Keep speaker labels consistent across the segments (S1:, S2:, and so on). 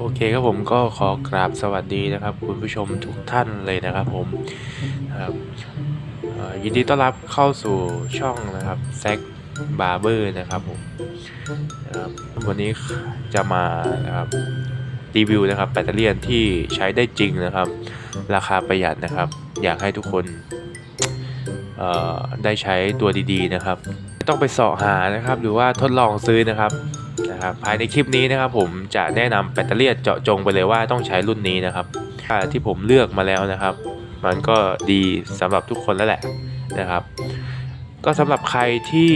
S1: โอเคครับผมก็ขอกราบสวัสดีนะครับ คุณผู้ชมทุกท่านเลยนะครับผมครับยินดีต้อนรับเข้าสู่ช่องนะครับแซกบาร์เบอร์นะครับผมนะครับวันนี้จะมานะครับรีวิวนะครับแบตเตอรี่ที่ใช้ได้จริงนะครับ ราคาประหยัดนะครับ อยากให้ทุกคนได้ใช้ตัวดีๆนะครับไม่ต้องไปเสาะหานะครับ หรือว่าทดลองซื้อนะครับ นะครับภายในคลิปนี้นะครับผมจะแนะนำแบตเตอรี่เจาะจงไปเลยว่าต้องใช้รุ่นนี้นะครับอ่าที่ผมเลือกมาแล้วนะครับ มันก็ดีสำหรับทุกคนแล้วแหละนะครับ ก็สำหรับใครที่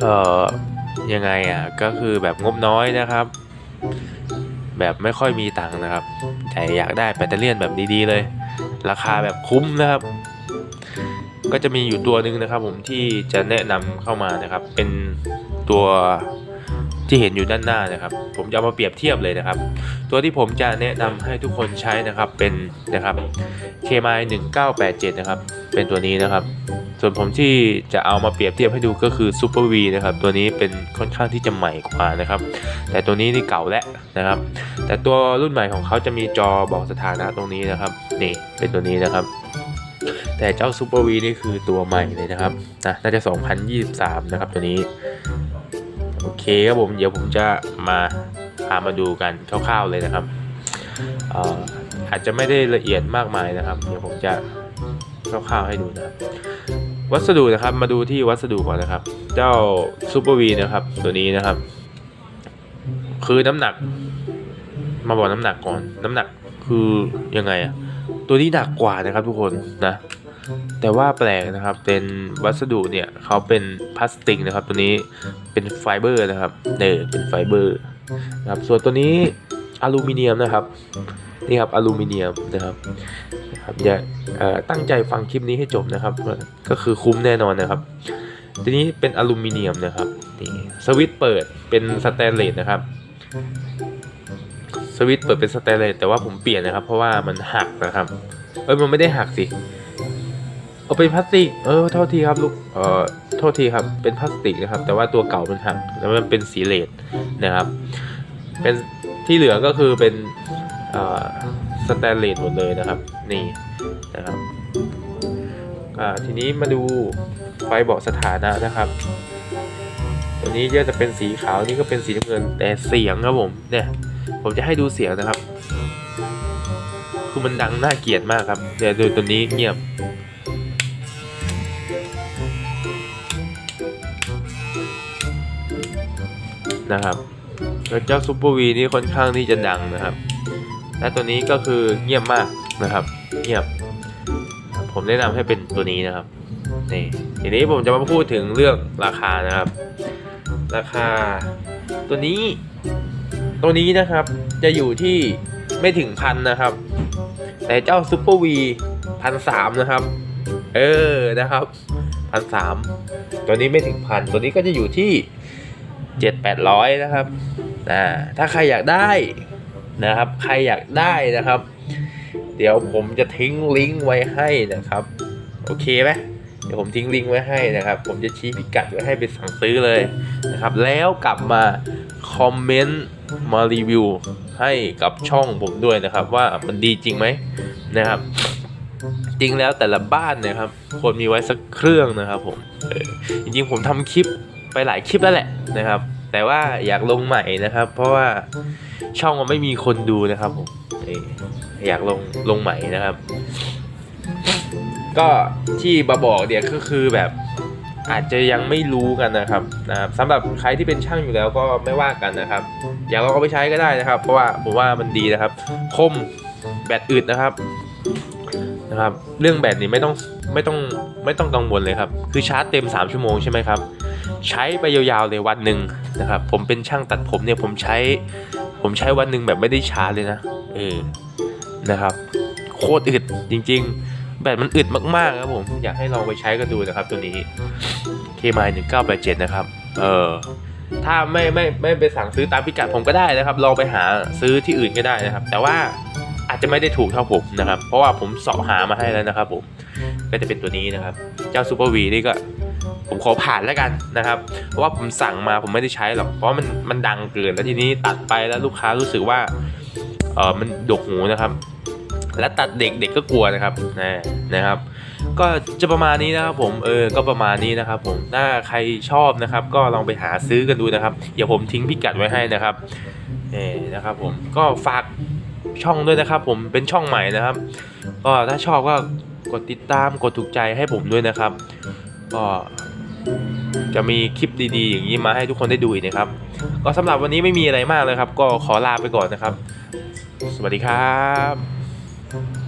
S1: เอ่อยังไงอะก็คือแบบงบน้อยนะครับ แบบไม่ค่อยมีตังค์นะครับ แต่อยากได้แบตเตอรี่แบบดีๆเลย ราคาแบบคุ้มนะครับก็จะมีอยู่ตัวหนึ่งนะครับผมที่จะแนะนำเข้ามานะครับ เป็นตัว ที่เห็นอยู่ด้านหน้านะครับ ผมจะามาเปรียบเทียบเลยนะครับ ตัวที่ผมจะแนะนำให้ทุกคนใช้นะครับเป็นนะครับ KMI 1987 นะครับ เป็นตัวนี้นะครับ ส่วนผมที่จะเอามาเปรียบเทียบให้ดูก็คือ Super V นะครับ ตัวนี้เป็นค่อนข้างที่จะใหม่กว่านะครับ แต่ตัวนี้นี่เก่าแล้วนะครับ แต่ตัวรุ่นใหม่ของเขาจะมีจอบอกสถานะตรงนี้นะครับ นี่เป็นตัวนี้นะครับแต่เจ้า Super V นี่คือตัวใหม่เลยนะครับนะน่าจะ 2023 นะครับตัวนี้ โอเคครับผมเดี๋ยวผมจะมาพามาดูกันคร่าวๆเลยนะครับเอ่ออาจจะไม่ได้ละเอียดมากมายนะครับ เดี๋ยวผมจะคร่าวๆให้ดูนะครับ วัสดุนะครับมาดูที่วัสดุก่อนนะครับ เจ้าซูเปอร์วีนะครับ ตัวนี้นะครับ คือน้ำหนัก มาบอกน้ำหนักก่อน น้ำหนักคือยังไงอะตัวนี้หนักกว่านะครับทุกคนนะ แต่ว่าแปลกนะครับเป็นวัสดุเนี่ยเขาเป็นพลาสติกนะครับ ตัวนี้เป็นไฟเบอร์นะครับเนี่ยเป็นไฟเบอร์นะครับส่วนตัวนี้อลูมิเนียมนะครับนี่ครับอลูมิเนียมนะครับนะครับอย่าตั้งใจฟังคลิปนี้ให้จบนะครับ ก็คือคุ้มแน่นอนนะครับ ทีนี้เป็นอลูมิเนียมนะครับนี่สวิตเปิดเป็นสแตนเลสนะครับสวิตเปิดเป็นสแตนเลสแต่ว่าผมเปลี่ยนนะครับ เพราะว่ามันหักนะครับเอ้ยมันไม่ได้หักสิ เอาเป็นพลาสติก เออโทษทีครับลูก เออโทษทีครับ เป็นพลาสติกนะครับ แต่ว่าตัวเก่ามันหักแล้วมันเป็นสีเลดนะครับ เป็นที่เหลือก็คือเป็นเอ่อสแตนเลสหมดเลยนะครับ นี่นะครับอ่าทีนี้มาดูไฟเบอกสถานะนะครับ ตัวนี้จะเป็นสีขาวนี่ก็เป็นสีน้ำเงิน แต่เสียงครับผม เนี่ย ผมจะให้ดูเสียงนะครับ คือมันดังน่าเกลียดมากครับเดี๋ยวดูตัวนี้เงียบ นะครับแล้วเจ้าซูเปอร์วีนี่ค่อนข้างที่จะดังนะครับ และตัวนี้ก็คือเงียบมากนะครับ เงียบ ผมแนะนำให้เป็นตัวนี้นะครับนี่ทีนี้ผมจะมาพูดถึงเรื่องราคานะครับ ราคา ตัวนี้ ตัวนี้นะครับจะอยู่ที่ไม่ถึงพันนะครับ แต่เจ้าซูเปอร์วีพันสามนะครับ เออนะครับพันสามตัวนี้ไม่ถึงพันตัวนี้ก็จะอยู่ที่ เจ็ดแปดร้อยนะครับอ่าถ้าใครอยากได้นะครับ ใครอยากได้นะครับ เดี๋ยวผมจะทิ้งลิงก์ไว้ให้นะครับ โอเคไหมเดี๋ยวผมทิ้งลิงก์ไว้ให้นะครับ ผมจะชี้พิกัดไว้ให้ไปสั่งซื้อเลยนะครับ แล้วกลับมาคอมเมนต์มารีวิวให้กับช่องผมด้วยนะครับ ว่ามันดีจริงไหมนะครับ จริงแล้วแต่ละบ้านนะครับควรมีไว้สักเครื่องนะครับผมจริงๆผมทำคลิป ไปหลายคลิปแล้วแหละนะครับ แต่ว่าอยากลงใหม่นะครับ เพราะว่าช่องมันไม่มีคนดูนะครับผมอยากลงลงใหม่นะครับ ก็ที่บาบอกเนี่ยก็คือแบบอาจจะยังไม่รู้กันนะครับนะครับสำหรับใครที่เป็นช่างอยู่แล้วก็ไม่ว่ากันนะครับ อยากลองเอาไปใช้ก็ได้นะครับ เพราะว่าผมว่ามันดีนะครับ คมแบตอึดนะครับนะครับ เรื่องแบตนี่ไม่ต้องไม่ต้องไม่ต้องกังวลเลยครับ คือชาร์จเต็ม 3 ชั่วโมงใช่ไหมครับ ใช้ไปยาวๆเลยวันหนึ่งนะครับ ผมเป็นช่างตัดผมเนี่ยผมใช้ ผมใช้วันหนึ่งแบบไม่ได้ชาร์จเลยนะเออนะครับ โคตรอึดจริง ๆ แบตมันอึดมากๆครับผมอยากให้ลองไปใช้กันดูนะครับ ตัวนี้ KMI 1987นะครับ เออถ้าไม่ไม่ไม่ไปสั่งซื้อตามพิกัดผมก็ได้นะครับ ลองไปหาซื้อที่อื่นก็ได้นะครับ แต่ว่าอาจจะไม่ได้ถูกเท่าผมนะครับ เพราะว่าผมเสาะหามาให้แล้วนะครับผม ก็จะเป็นตัวนี้นะครับ เจ้าซูเปอร์วีนี่ก็ ผมขอผ่านแล้วกันนะครับ เพราะว่าผมสั่งมาผมไม่ได้ใช้หรอก เพราะมันมันดังเกินแล้วทีนี้ตัดไปแล้วลูกค้ารู้สึกว่าเออมันดกหูนะครับ และตัดเด็กเด็กก็กลัวนะครับนะนะครับ ก็จะประมาณนี้นะครับผมเออก็ประมาณนี้นะครับ ผมถ้าใครชอบนะครับ ก็ลองไปหาซื้อกันดูนะครับเดี๋ยวผมทิ้งพิกัดไว้ให้นะครับนี่นะครับ ผมก็ฝากช่องด้วยนะครับ ผมเป็นช่องใหม่นะครับ ก็ถ้าชอบก็กดติดตามกดถูกใจให้ผมด้วยนะครับก็ จะมีคลิปดีๆ อย่างนี้มาให้ทุกคนได้ดูอีกนะครับ ก็สำหรับวันนี้ไม่มีอะไรมากเลยครับ ก็ขอลาไปก่อนนะครับ สวัสดีครับ